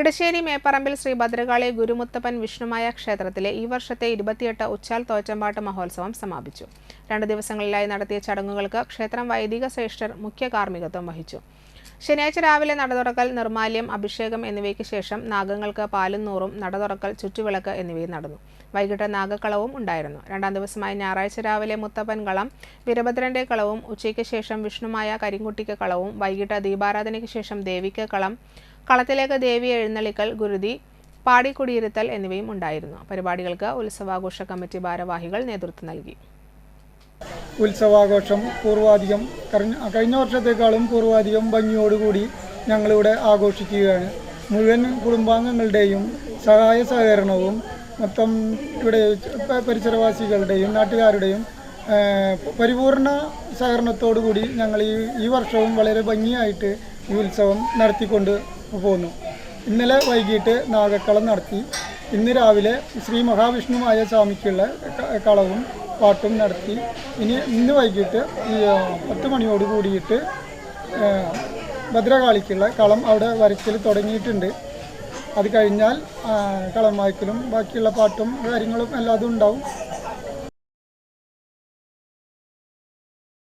ഇടശ്ശേരി മേപ്പറമ്പിൽ ശ്രീ ഭദ്രകാളി ഗുരുമുത്തപ്പൻ വിഷ്ണുമായ ക്ഷേത്രത്തിലെ ഈ വർഷത്തെ ഇരുപത്തിയെട്ട് ഉച്ചാൽ തോറ്റമ്പാട്ട് മഹോത്സവം സമാപിച്ചു. രണ്ട് ദിവസങ്ങളിലായി നടത്തിയ ചടങ്ങുകൾക്ക് ക്ഷേത്രം വൈദിക ശ്രേഷ്ഠർ മുഖ്യ കാർമ്മികത്വം വഹിച്ചു. ശനിയാഴ്ച രാവിലെ നട തുറക്കൽ നിർമാല്യം അഭിഷേകം എന്നിവയ്ക്ക് ശേഷം നാഗങ്ങൾക്ക് പാലും നൂറും നട തുറക്കൽ ചുറ്റുവിളക്ക് എന്നിവയും നടന്നു. വൈകിട്ട് നാഗക്കളവും ഉണ്ടായിരുന്നു. രണ്ടാം ദിവസമായ ഞായറാഴ്ച രാവിലെ മുത്തപ്പൻ കളം വീരഭദ്രന്റെ കളവും ഉച്ചയ്ക്ക് ശേഷം വിഷ്ണുമായ കരിങ്കുട്ടിക്ക് കളവും വൈകിട്ട് ദീപാരാധനയ്ക്ക് ശേഷം ദേവിക്ക് കളം കളത്തിലേക്ക് ദേവി എഴുന്നള്ളിക്കൽ ഗുരുതി പാടിക്കുടിയിരുത്തൽ എന്നിവയും ഉണ്ടായിരുന്നു. പരിപാടികൾക്ക് ഉത്സവാഘോഷ കമ്മിറ്റി ഭാരവാഹികൾ നേതൃത്വം നൽകി. ഉത്സവാഘോഷം പൂർവാധികം കഴിഞ്ഞ വർഷത്തേക്കാളും പൂർവാധികം ഭംഗിയോടുകൂടി ഞങ്ങളിവിടെ ആഘോഷിക്കുകയാണ്. മുഴുവൻ കുടുംബാംഗങ്ങളുടെയും സഹായ സഹകരണവും മൊത്തം ഇവിടെ പരിസരവാസികളുടെയും നാട്ടുകാരുടെയും പരിപൂർണ സഹകരണത്തോടു കൂടി ഞങ്ങൾ ഈ ഈ വർഷവും വളരെ ഭംഗിയായിട്ട് ഈ ഉത്സവം നടത്തിക്കൊണ്ട് പോകുന്നു ഇന്നലെ വൈകിട്ട് നാഗക്കളം നടത്തി. ഇന്ന് രാവിലെ ശ്രീ മഹാവിഷ്ണുമായ സ്വാമിക്കുള്ള കളവും പാട്ടും നടത്തി. ഇനി ഇന്ന് വൈകിട്ട് ഈ പത്ത് മണിയോട് കൂടിയിട്ട് ഭദ്രകാളിക്കുള്ള കളം അവിടെ വരയ്ക്കൽ തുടങ്ങിയിട്ടുണ്ട്. അത് കഴിഞ്ഞാൽ കളം വായിക്കലും ബാക്കിയുള്ള പാട്ടും കാര്യങ്ങളും എല്ലാതും ഉണ്ടാവും.